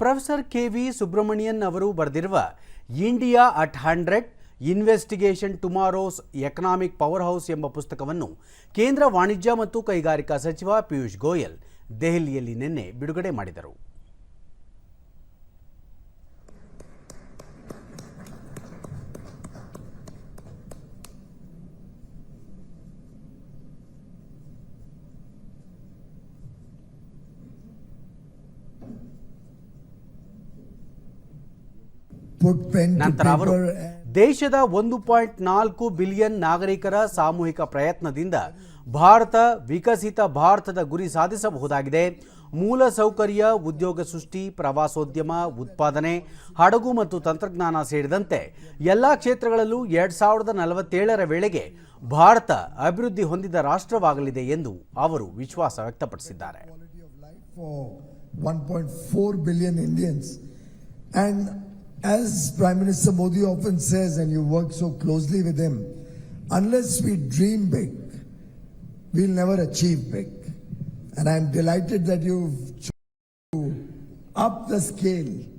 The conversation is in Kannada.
ಪ್ರೊಫೆಸರ್ ಕೆ ವಿ ಸುಬ್ರಮಣಿಯನ್ ಅವರು ಬರೆದಿರುವ India at hundred, investigation tomorrow's, economic powerhouse ಎಂಬ ಪುಸ್ತಕವನ್ನು ಕೇಂದ್ರ ವಾಣಿಜ್ಯ ಮತ್ತು ಕೈಗಾರಿಕಾ ಸಚಿವ ಪಿಯೂಷ್ ಗೋಯಲ್ ದೆಹಲಿಯಲ್ಲಿ ನಿನ್ನೆ ಬಿಡುಗಡೆ ಮಾಡಿದರು. ನಂತರ ಅವರು ದೇಶದ ಒಂದು ಪಾಯಿಂಟ್ ನಾಲ್ಕು ಬಿಲಿಯನ್ ನಾಗರಿಕರ ಸಾಮೂಹಿಕ ಪ್ರಯತ್ನದಿಂದ ಭಾರತ ವಿಕಸಿತ ಭಾರತದ ಗುರಿ ಸಾಧಿಸಬಹುದಾಗಿದೆ. ಮೂಲ ಸೌಕರ್ಯ ಉದ್ಯೋಗ ಸೃಷ್ಟಿ ಪ್ರವಾಸೋದ್ಯಮ ಉತ್ಪಾದನೆ ಹಡಗು ಮತ್ತು ತಂತ್ರಜ್ಞಾನ ಸೇರಿದಂತೆ ಎಲ್ಲ ಕ್ಷೇತ್ರಗಳಲ್ಲೂ ಎರಡ್ ಸಾವಿರದ ನಲವತ್ತೇಳರ ವೇಳೆಗೆ ಭಾರತ ಅಭಿವೃದ್ಧಿ ಹೊಂದಿದ ರಾಷ್ಟ್ರವಾಗಲಿದೆ ಎಂದು ಅವರು ವಿಶ್ವಾಸ ವ್ಯಕ್ತಪಡಿಸಿದ್ದಾರೆ. Quality of life for 1.4 billion Indians. And as Prime Minister Modi often says, and you work so closely with him, unless we dream big, we'll never achieve big. And I'm delighted that you've chosen to up the scale